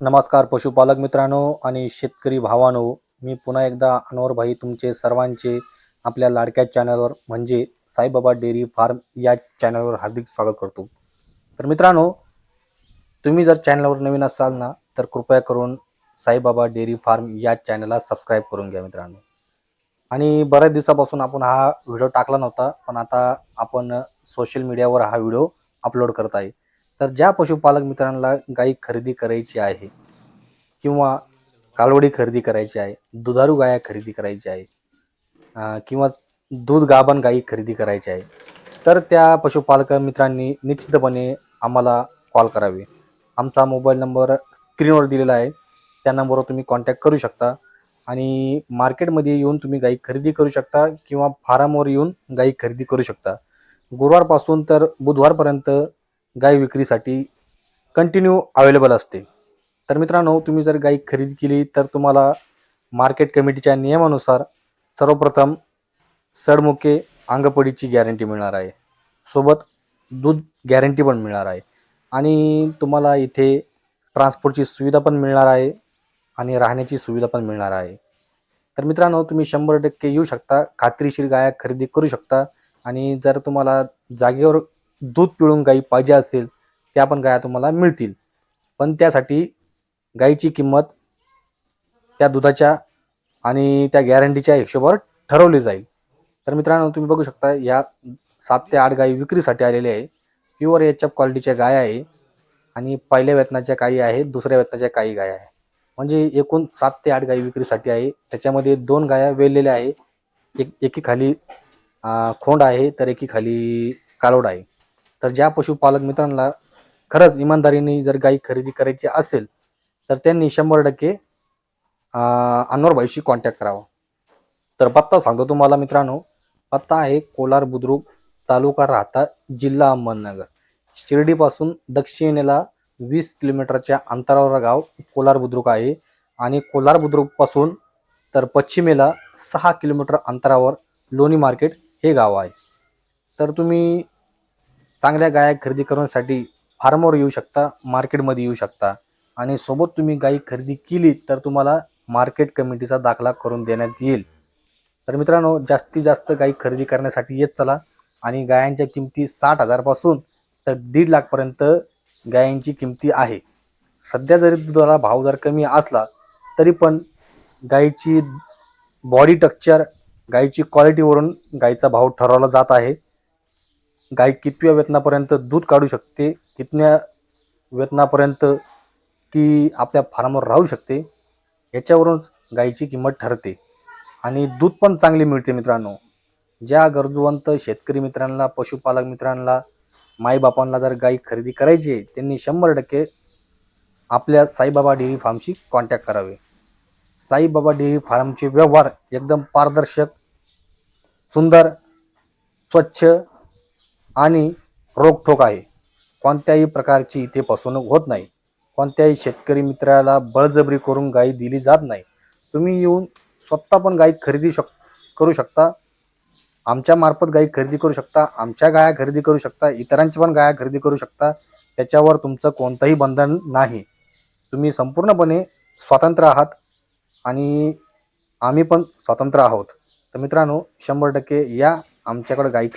नमस्कार पशुपालक मित्रांनो आणि शेतकरी भावानो. मी पुन्हा एकदा अनवर भाई तुमचे सर्वांचे आपल्या लाडक्या चॅनलवर म्हणजे साईबाबा डेअरी फार्म या चॅनलवर हार्दिक स्वागत करतो. तर मित्रांनो तुम्ही जर चॅनलवर नवीन असाल ना तर कृपया करून साईबाबा डेअरी फार्म या चॅनलला सबस्क्राईब करून घ्या मित्रांनो. आणि बऱ्याच दिवसापासून आपण हा व्हिडिओ टाकला नव्हता पण आता आपण सोशल मीडियावर हा व्हिडिओ अपलोड करत आहे. तर ज्या पशुपालक मित्रांना गाई खरेदी करायची आहे किंवा कालवडी खरेदी करायची आहे दुधारू गाया खरेदी करायची आहे किंवा दूध गाभण गाई खरेदी करायची आहे तर त्या पशुपालक मित्रांनी निश्चितपणे आम्हाला कॉल करावे. आमचा मोबाईल नंबर स्क्रीनवर दिलेला आहे. त्या नंबरवर तुम्ही कॉन्टॅक्ट करू शकता आणि मार्केटमध्ये येऊन तुम्ही गाई खरेदी करू शकता किंवा फार्मवर येऊन गाई खरेदी करू शकता. गुरुवारपासून तर बुधवारपर्यंत गाय विक्रीसाठी कंटिन्यू अवेलेबल असते. तर मित्रांनो तुम्ही जर गाई खरेदी केली तर तुम्हाला मार्केट कमिटीच्या नियमानुसार सर्वप्रथम सडमुके अंगपडीची गॅरंटी मिळणार आहे. सोबत दूध गॅरंटी पण मिळणार आहे. आणि तुम्हाला इथे ट्रान्सपोर्टची सुविधा पण मिळणार आहे आणि राहण्याची सुविधा पण मिळणार आहे. तर मित्रांनो तुम्ही शंभर टक्के येऊ शकता खात्रीशीर गाया खरेदी करू शकता आणि जर तुम्हाला जागेवर दूध पिळून गाई पाहिजे असेल त्या पण गाया तुम्हाला मिळतील. पण त्यासाठी गाईची किंमत त्या दुधाच्या आणि त्या गॅरंटीच्या हिशोबावर ठरवली जाईल. तर मित्रांनो तुम्ही बघू शकता या सात ते आठ गायी विक्रीसाठी आलेल्या आहे. प्युअर एच एफ क्वालिटीच्या गाय आहे आणि पहिल्या वेतनाच्या काही आहे दुसऱ्या वेतनाच्या काही गाय आहे. म्हणजे एकूण सात ते आठ गायी विक्रीसाठी आहे. त्याच्यामध्ये दोन गाया वेललेल्या आहे. एक एकीखाली खाली खोंड आहे तर एकीखाली कालोड आहे. तर ज्या पशुपालक मित्रांना खरंच इमानदारीने जर गाई खरेदी करायची असेल तर त्यांनी शंभर टक्के अनवरबाईशी कॉन्टॅक्ट करावा. तर पत्ता सांगतो तुम्हाला मित्रांनो. पत्ता आहे कोलार बुद्रुक तालुका राहता जिल्हा अहमदनगर. शिर्डीपासून दक्षिणेला वीस किलोमीटरच्या अंतरावर गाव कोलार बुद्रुक आहे. आणि कोलार बुद्रुकपासून तर पश्चिमेला सहा किलोमीटर अंतरावर लोणी मार्केट हे गाव आहे. तर तुम्ही चांगल्या गाया खरेदी करण्यासाठी फार्मवर येऊ शकता मार्केटमध्ये येऊ शकता. आणि सोबत तुम्ही गाई खरेदी केली तर तुम्हाला मार्केट कमिटीचा दाखला करून देण्यात येईल. तर मित्रांनो जास्तीत जास्त गाई खरेदी करण्यासाठी येत चला. आणि गायांच्या किमती साठ हजारपासून तर दीड लाखपर्यंत गायांची किमती आहे. सध्या जरी दुधाला भाव जर कमी असला तरी पण गाईची बॉडी टक्चर गाईची क्वालिटीवरून गाईचा भाव ठरवला जात आहे. गाय कितव्या वेतनापर्यंत दूध काढू शकते? कितन्या वेतनापर्यंत ती आपल्या फार्मवर राहू शकते? याच्यावरूनच गायीची किंमत ठरते. आणि दूध पण चांगली मिळते मित्रांनो. ज्या गरजूवंत शेतकरी मित्रांना पशुपालक मित्रांना माईबापांना जर गाई खरेदी करायची आहे त्यांनी शंभर टक्के आपल्या साईबाबा डेअरी फार्मशी कॉन्टॅक्ट करावे. साईबाबा डेअरी फार्मचे व्यवहार एकदम पारदर्शक सुंदर स्वच्छ आणि रोखोक आहे. कोणत्याही प्रकारची इथे फसवणूक होत नाही. कोणत्याही शेतकरी मित्राला बळजबरी करून गाई दिली जात नाही. तुम्ही येऊन स्वतः पण गाई खरेदी शक करू शकता. आमच्या मार्फत गाई खरेदी करू शकता. आमच्या गाया खरेदी करू शकता. इतरांची पण गाया खरेदी करू शकता. त्याच्यावर तुमचं कोणतंही बंधन नाही. तुम्ही संपूर्णपणे स्वतंत्र आहात आणि आम्ही पण स्वतंत्र आहोत. तर मित्रांनो शंभर टक्के या आमच्याकडे गाई